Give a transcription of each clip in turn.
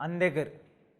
अंधेकर.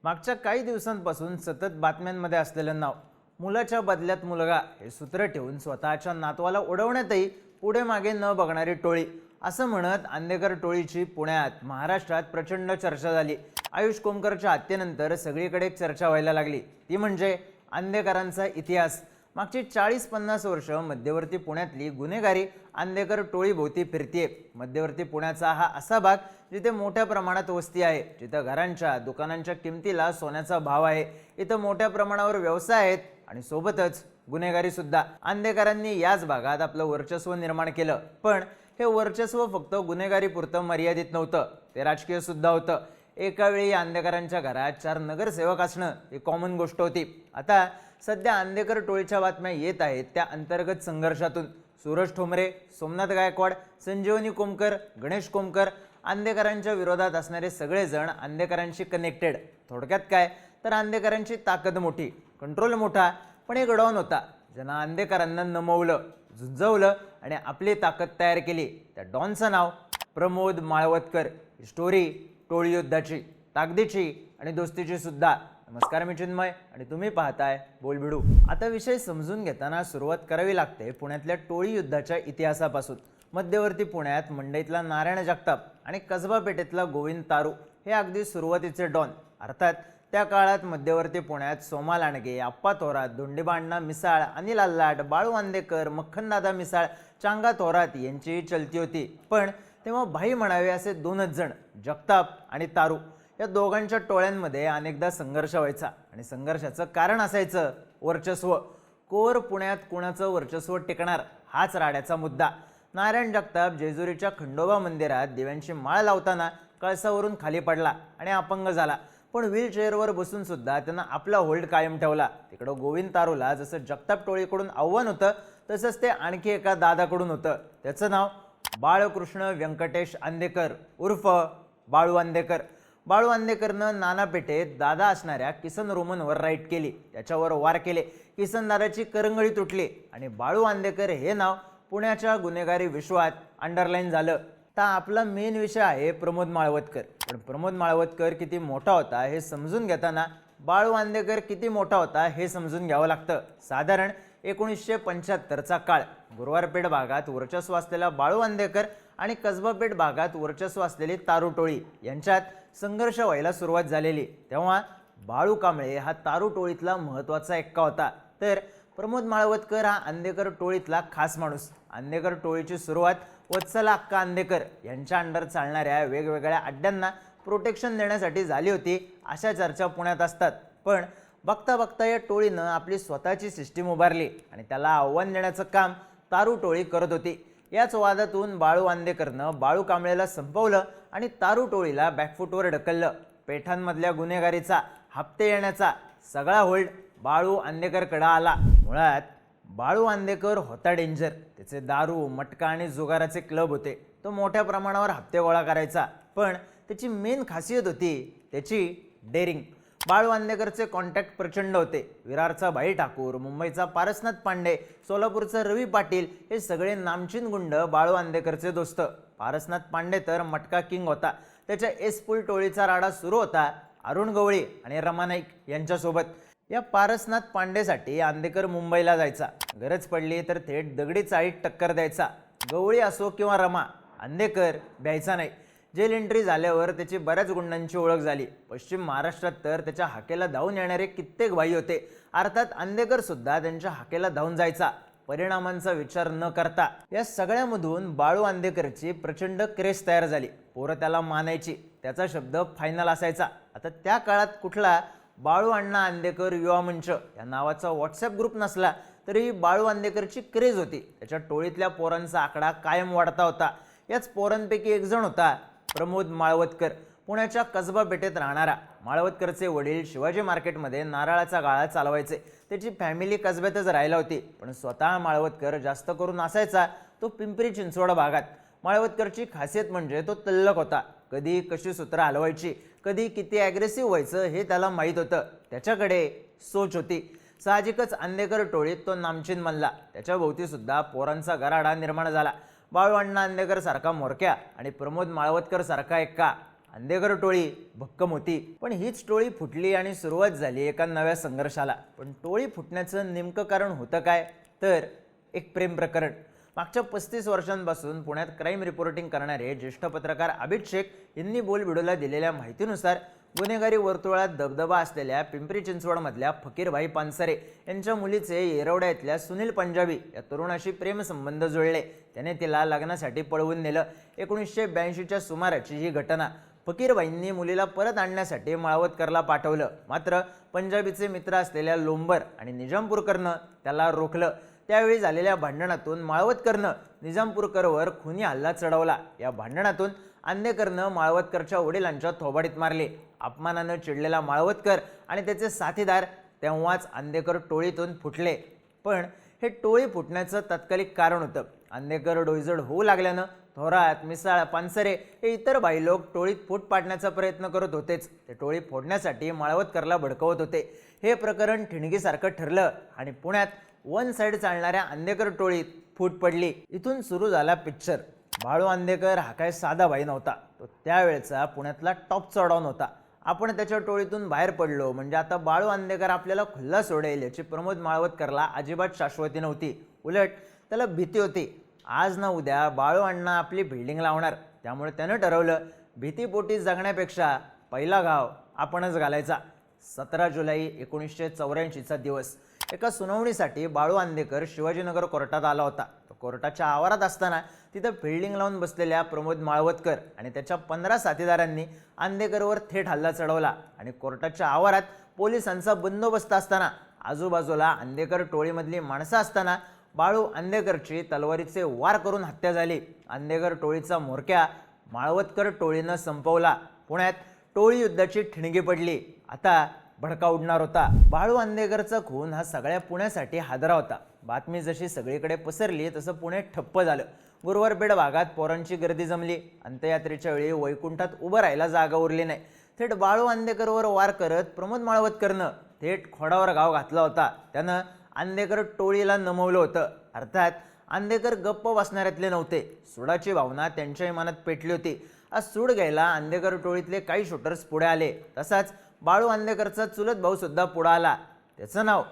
मागच्या काही दिवसांपासून सतत बातम्यांमध्ये असलेलं नाव मुलाच्या बदल्यात मुलगा हे सूत्र ठेवून स्वतःच्या नातवाला उडवण्यातही पुढे मागे न बघणारी टोळी असं म्हणत अंधेकर टोळीची पुण्यात महाराष्ट्रात प्रचंड चर्चा झाली. आयुष कोमकरच्या हत्येनंतर सगळीकडे चर्चा व्हायला लागली. ती म्हणजे अंधेकरांचा इतिहास. मागची चाळीस पन्नास वर्ष मध्यवर्ती पुण्यातली गुन्हेगारी अंधेकर टोळीभोवती फिरतीये. मध्यवर्ती पुण्याचा हा असा भाग जिथे मोठ्या प्रमाणात वस्ती आहे जिथं घरांच्या दुकानांच्या किमतीला सोन्याचा भाव आहे. इथं मोठ्या प्रमाणावर व्यवसाय आहेत आणि सोबतच गुन्हेगारी सुद्धा. आंदेकरांनी याच भागात आपलं वर्चस्व निर्माण केलं. पण हे वर्चस्व फक्त गुन्हेगारीपुरतं मर्यादित नव्हतं ते राजकीय सुद्धा होतं. एकावेळी आंदेकरांच्या घरात चार नगरसेवक असणं ही कॉमन गोष्ट होती. आता सध्या आंदेकर टोळीच्या बातम्या येत आहेत. त्या अंतर्गत संघर्षातून सूरज ठोंबरे सोमनाथ गायकवाड संजीवनी कोमकर गणेश कोमकर आंदेकरांच्या विरोधात असणारे सगळेजण आंदेकरांशी कनेक्टेड थोडक्यात काय? तर आंदेकरांची ताकद मोठी कंट्रोल मोठा पण एक डॉन होता. ज्यांना आंदेकरांना नमवलं झुंजवलं आणि आपली ताकद तयार केली. त्या डॉनचं नाव प्रमोद माळवतकर. स्टोरी टोळी युद्धाची ताकदीची आणि दोस्तीची सुद्धा. नमस्कार मी चिन्मय आणि तुम्ही पाहताय बोलबिडू. आता विषय समजून घेताना सुरुवात करावी लागते पुण्यातल्या टोळी युद्धाच्या इतिहासापासून. मध्यवर्ती पुण्यात मंडईतला नारायण जगताप आणि कसबा पेठेतला गोविंद तारू हे अगदी सुरुवातीचे डॉन. अर्थात त्या काळात मध्यवर्ती पुण्यात सोमा लांडगे आप्पा थोरात धोंडीबा मिसाळ अनिल आल्लाट बाळू वांदेकर मक्खनदादा मिसाळ चांगा थोरात यांचीही चलती होती. पण तेव्हा भाई म्हणावे असे दोनच जण जगताप आणि तारू. या दोघांच्या टोळ्यांमध्ये अनेकदा संघर्ष व्हायचा. आणि संघर्षाचं कारण असायचं वर्चस्व. कोर पुण्यात कुणाचं वर्चस्व टिकणार हाच राड्याचा मुद्दा. नारायण जगताप जेजुरीच्या खंडोबा मंदिरात दिव्यांची माळ लावताना कळसावरून खाली पडला आणि अपंग झाला. पण व्हीलचेअरवर बसून सुद्धा त्यांना आपला होल्ड कायम ठेवला. तिकडं गोविंद तारूला जसं जगताप टोळीकडून आव्हान होतं तसंच ते आणखी एका दादाकडून होतं. त्याचं नाव बाळकृष्ण व्यंकटेश आंदेकर उर्फ बाळू आंदेकर. बाळू आंदेकरनं नाना पेठेत दादा असणाऱ्या किसन रोमनवर राईट केली. त्याच्यावर वार केले. किसन दादाची करंगळी तुटली आणि बाळू आंदेकर हे नाव पुण्याच्या गुन्हेगारी विश्वात अंडरलाईन झालं. तर आपला मेन विषय आहे प्रमोद माळवतकर. पण प्रमोद माळवतकर किती मोठा होता हे समजून घेताना बाळू आंदेकर किती मोठा होता हे समजून घ्यावं लागतं. साधारण एकोणीसशे पंच्याहत्तरचा काळ. गुरुवारपेठ भागात वर्चस्व असलेला बाळू आंदेकर आणि कसबापेठ भागात वर्चस्व असलेली तारू टोळी यांच्यात संघर्ष व्हायला सुरुवात झालेली. तेव्हा बाळू कांबळे हा तारू टोळीतला महत्त्वाचा एक्का होता. तर प्रमोद माळवतकर हा अंधेकर टोळीतला खास माणूस. अंधेकर टोळीची सुरुवात वत्सला अक्का अंधेकर यांच्या अंडर चालणाऱ्या वेगवेगळ्या अड्ड्यांना प्रोटेक्शन देण्यासाठी झाली होती अशा चर्चा पुण्यात असतात. पण बघता बघता या टोळीनं आपली स्वतःची सिस्टीम उभारली आणि त्याला आव्हान देण्याचं काम तारू टोळी करत होती. याच वादातून बाळू आंदेकरनं बाळू कांबळेला संपवलं आणि तारू टोळीला बॅकफुटवर ढकललं. पेठांमधल्या गुन्हेगारीचा हप्ते येण्याचा सगळा होल्ड बाळू आंदेकरकडं आला. मुळात बाळू आंदेकर होता डेंजर त्याचे दारू मटका आणि जुगाराचे क्लब होते. तो मोठ्या प्रमाणावर हप्ते गोळा करायचा. पण त्याची मेन खासियत होती त्याची डेअरिंग बाळू आंदेकरचे कॉन्टॅक्ट प्रचंड होते. विरारचा भाई ठाकूर मुंबईचा पारसनाथ पांडे सोलापूरचा रवी पाटील हे सगळे नामचीन गुंड बाळू वांदेकरचे दोस्त. पारसनाथ पांडे तर मटका किंग होता. त्याच्या एसपुल टोळीचा राडा सुरू होता अरुण गवळी आणि रमा नाईक यांच्यासोबत. या पारसनाथ पांडेसाठी आंदेकर मुंबईला जायचा. गरज पडली तर थेट दगडी चाळीत टक्कर द्यायचा. गवळी असो किंवा रमा आंदेकर द्यायचा नाही. जेल एंट्री झाल्यावर त्याची बऱ्याच गुंडांची ओळख झाली. पश्चिम महाराष्ट्रात तर त्याच्या हाकेला धावून येणारे कित्येक भाई होते. अर्थात आंदेकर सुद्धा त्यांच्या हाकेला धावून जायचा. परिणामांचा विचार न करता या सगळ्यामधून बाळू आंदेकरची प्रचंड क्रेस तयार झाली. पोरं त्याला मानायची. त्याचा शब्द फायनल असायचा. आता त्या काळात कुठला बाळू अण्णा आंदेकर युवा मंच या नावाचा व्हॉट्सअप ग्रुप नसला तरी बाळू आंदेकरची क्रेज होती. त्याच्या टोळीतल्या पोरांचा आकडा कायम वाढता होता. याच पोरांपैकी एक जण होता प्रमोद माळवतकर पुण्याच्या कसबा पेठेत राहणारा. माळवतकरचे वडील शिवाजी मार्केटमध्ये नारळाचा गाळा चालवायचे. त्याची फॅमिली कसब्यातच राहिला होती. पण स्वतः माळवतकर जास्त करून असायचा तो पिंपरी चिंचवड भागात. माळवतकरची खासियत म्हणजे तो तल्लक होता. कधी कशी सूत्र हलवायची कधी किती ॲग्रेसिव्ह व्हायचं हे त्याला माहीत होतं. त्याच्याकडे सोच होती. साहजिकच अंधेकर टोळीत तो नामचीन बनला. त्याच्या पोरांचा गराडा निर्माण झाला. बाळू अण्णा मोरक्या आणि प्रमोद माळवतकर सारखा एक्का. अंधेकर टोळी भक्कम होती पण हीच टोळी फुटली आणि सुरुवात झाली एका नव्या संघर्षाला. पण टोळी फुटण्याचं नेमकं कारण होतं काय? तर एक प्रेम प्रकरण. मागच्या पस्तीस वर्षांपासून पुण्यात क्राईम रिपोर्टिंग करणारे ज्येष्ठ पत्रकार अभित शेख यांनी बोलबिडोला दिलेल्या माहितीनुसार गुन्हेगारी वर्तुळात दबदबा असलेल्या पिंपरी चिंचवडमधल्या फकीरभाई पानसरे यांच्या मुलीचे येरवड्या इथल्या सुनील पंजाबी या तरुणाशी प्रेमसंबंध जुळले. त्याने तिला लग्नासाठी पळवून नेलं. एकोणीसशे ब्याऐंशीच्या सुमाराची ही घटना फकीरबाईंनी मुलीला परत आणण्यासाठी माळवतकरला पाठवलं. मात्र पंजाबीचे मित्र असलेल्या लोंबर आणि निजामपूरकरनं त्याला रोखलं. त्यावेळी झालेल्या भांडणातून माळवतकरनं निजामपूरकरवर खुनी हल्ला चढवला. या भांडणातून आंदेकरनं माळवतकरच्या वडिलांच्या थोबाडीत मारले. अपमानानं चिडलेला माळवतकर आणि त्याचे साथीदार तेव्हाच आंदेकर टोळीतून फुटले. पण हे टोळी फुटण्याचं तात्कालिक कारण होतं. आंदेकर डोईजड होऊ लागल्यानं थोरात मिसाळ पानसरे हे इतर बाई लोक टोळीत फूट पाडण्याचा प्रयत्न करत होतेच. ते टोळी फोडण्यासाठी माळवतकरला भडकवत होते. हे प्रकरण ठिणगीसारखं ठरलं आणि पुण्यात वन साईड चालणाऱ्या आंदेकर टोळीत फूट पडली. इथून सुरू झाला पिक्चर. बाळू आंदेकर हा काय साधा भाई नव्हता. तो त्यावेळचा पुण्यातला टॉप चढावून होता. आपण त्याच्या टोळीतून बाहेर पडलो. म्हणजे आता बाळू आंदेकर आपल्याला खुल्ला सोडेल याची प्रमोद माळवतकरला अजिबात शाश्वती नव्हती. उलट त्याला भीती होती. आज ना उद्या बाळू अण्णा आपली बिल्डिंग लावणार. त्यामुळे त्यानं ठरवलं भीतीपोटी जगण्यापेक्षा पहिला घाव आपणच घालायचा. सतरा जुलै एकोणीसशे चौऱ्याऐंशीचा दिवस. एका सुनावणीसाठी बाळू आंदेकर शिवाजीनगर कोर्टात आला होता. कोर्टाच्या आवारात असताना तिथं फिल्डिंग लावून बसलेल्या प्रमोद माळवतकर आणि त्याच्या पंधरा साथीदारांनी आंदेकरवर थेट हल्ला चढवला आणि कोर्टाच्या आवारात पोलिसांचा बंदोबस्त असताना आजूबाजूला आंदेकर टोळीमधली माणसं असताना बाळू आंदेकरची तलवारीचे वार करून हत्या झाली. आंदेकर टोळीचा म्होरक्या माळवतकर टोळीनं संपवला. पुण्यात टोळी युद्धाची ठिणगी पडली. आता भडका उडणार होता. बाळू अंदेकरचा खून हा सगळ्या पुण्यासाठी हादरा होता. बातमी जशी सगळीकडे पसरली तसं पुणे ठप्प झालं. गुरुवारपेठ भागात पोरांची गर्दी जमली. अंत्ययात्रेच्या वेळी वैकुंठात उभं राहायला जागा उरली नाही. थेट बाळू आंदेकरवर वार करत प्रमोद माळवतकरनं थेट खोडावर गाव घातला होता. त्यानं आंदेकर टोळीला नमवलं होतं. अर्थात आंदेकर गप्प वाचणाऱ्यातले नव्हते. सुडाची भावना त्यांच्याही मनात पेटली होती. आज सूड घ्यायला आंदेकर टोळीतले काही शूटर्स पुढे आले. तसाच बाळू आंदेकरचा चुलत भाऊ सुद्धा पुढे आला. त्याचं नाव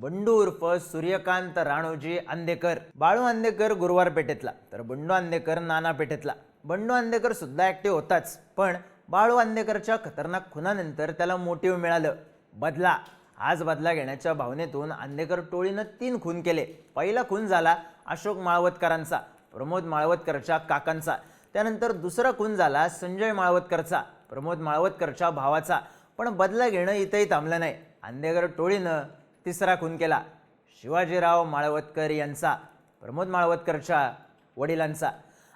बंडू उर्फ सूर्यकांत राणोजी आंदेकर बाळू आंदेकर गुरुवार पेठेतला तर बंडू आंदेकर नाना पेठेतला. बंडू आंदेकर सुद्धा ॲक्टिव्ह होताच पण बाळू आंदेकरच्या खतरनाक खुनानंतर त्याला मोटिव्ह मिळालं. बदला. आज बदला घेण्याच्या भावनेतून आंदेकर टोळीनं तीन खून केले. पहिला खून झाला अशोक माळवतकरांचा प्रमोद माळवतकरच्या काकांचा. त्यानंतर दुसरा खून झाला संजय माळवतकरचा प्रमोद माळवतकरच्या भावाचा. पण बदला घेणं इथंही थांबलं नाही. आंदेकर टोळीनं तिसरा खून केला. शिवाजीराव माळवतकर यांचा प्रमोद माळवतकरच्या वडिलांचा.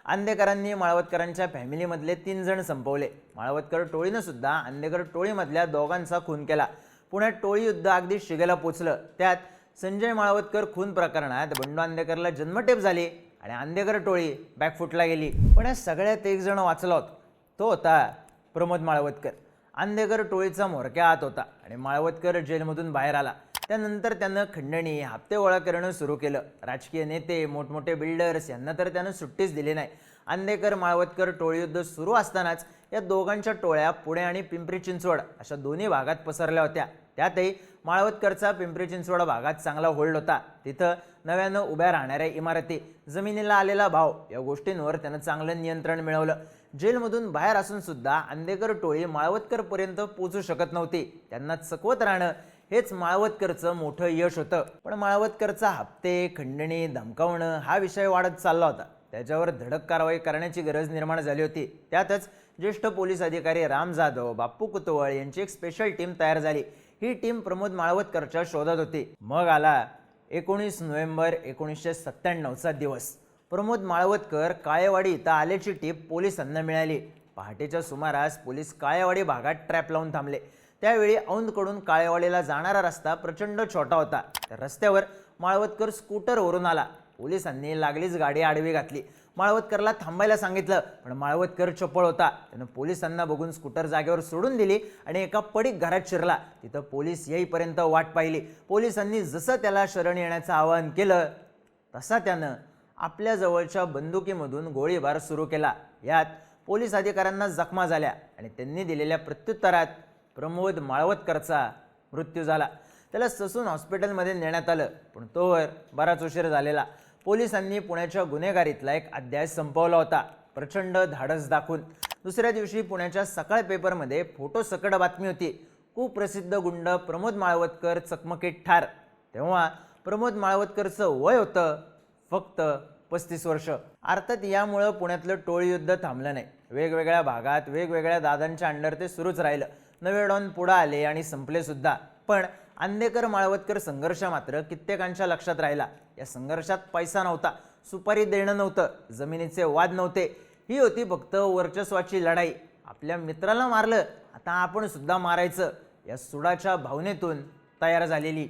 आंदेकरांनी माळवतकरांच्या फॅमिलीमधले तीन जण संपवले. माळवतकर टोळीनं सुद्धा आंदेकर टोळीमधल्या दोघांचा खून केला. पुण्यात टोळी युद्ध अगदी शिगेला पोचलं. त्यात संजय माळवतकर खून प्रकरणात बंडू आंदेकरला जन्मटेप झाली आणि आंदेकर टोळी बॅकफुटला गेली. पण या सगळ्यात एक जण वाचला होता. तो होता प्रमोद माळवतकर. आंदेकर टोळीचा म्होरक्या आत होता आणि माळवतकर जेलमधून बाहेर आला. त्यानंतर त्यानं खंडणी हप्ते गोळा करणं सुरू केलं. राजकीय नेते मोठमोठे बिल्डर्स यांना तर त्यानं सुट्टीच दिली नाही. आंदेकर माळवतकर टोळीयुद्ध सुरू असतानाच या दोघांच्या टोळ्या पुणे आणि पिंपरी चिंचवड अशा दोन्ही भागात पसरल्या होत्या. त्यातही माळवतकरचा पिंपरी चिंचवड भागात चांगला होल्ड होता. तिथं नव्यानं उभ्या राहणाऱ्या इमारती जमिनीला आलेला भाव या गोष्टींवर त्यानं चांगलं नियंत्रण मिळवलं. जेलमधून बाहेर असून सुद्धा आंदेकर टोळी माळवतकरपर्यंत पोचू शकत नव्हती. त्यांना चकवत राहणं हेच माळवतकरचं मोठं यश होतं. पण माळवतकरचा हप्ते खंडणी धमकावणं हा विषय वाढत चालला होता. त्याच्यावर धडक कारवाई करण्याची गरज निर्माण झाली होती. त्यातच ज्येष्ठ पोलीस अधिकारी राम जाधव बाप्पू कुतवळ यांची एक स्पेशल टीम तयार झाली. ही टीम प्रमोद माळवतकरच्या शोधात होती. मग आला एकोणीस नोव्हेंबर एकोणीसशे सत्त्याण्णवचा दिवस. प्रमोद माळवतकर काळेवाडी इथं आल्याची टीप पोलिसांना मिळाली. पहाटेच्या सुमारास पोलीस काळेवाडी भागात ट्रॅप लावून थांबले. त्यावेळी औंधकडून काळेवाडीला जाणारा रस्ता प्रचंड छोटा होता. त्या रस्त्यावर माळवतकर स्कूटरवरून आला. पोलिसांनी लागलीच गाडी आडवी घातली. माळवतकरला थांबायला सांगितलं. पण माळवतकर चपळ होता. त्यानं पोलिसांना बघून स्कूटर जागेवर सोडून दिली आणि एका पडीक घरात शिरला. तिथं पोलीस येईपर्यंत वाट पाहिली. पोलिसांनी जसं त्याला शरण येण्याचं आवाहन केलं तसा त्यानं आपल्या जवळच्या बंदुकीमधून गोळीबार सुरू केला. यात पोलीस अधिकाऱ्यांना जखमा झाल्या आणि त्यांनी दिलेल्या प्रत्युत्तरात प्रमोद माळवतकरचा मृत्यू झाला. त्याला ससून हॉस्पिटलमध्ये नेण्यात आलं पण तोवर बराच उशीर झालेला. पोलिसांनी पुण्याच्या गुन्हेगारीतला एक अध्याय संपवला होता. प्रचंड धाडस दाखवून. दुसऱ्या दिवशी पुण्याच्या सकाळ पेपरमध्ये फोटो सकट बातमी होती. कुप्रसिद्ध गुंड प्रमोद माळवतकर चकमकीत ठार. तेव्हा प्रमोद माळवतकरचं वय होतं फक्त पस्तीस वर्ष. अर्थात यामुळं पुण्यातलं टोळी युद्ध थांबलं नाही. वेगवेगळ्या भागात वेगवेगळ्या दादांच्या अंडर ते सुरूच राहिलं. नवे डॉन पुढं आले आणि संपले सुद्धा. पण आंदेकर माळवतकर संघर्ष मात्र कित्येकांच्या लक्षात राहिला. या संघर्षात पैसा नव्हता सुपारी देणं नव्हतं जमिनीचे वाद नव्हते. ही होती फक्त वर्चस्वाची लढाई. आपल्या मित्राला मारलं आता आपण सुद्धा मारायचं. या सुडाच्या भावनेतून तयार झालेली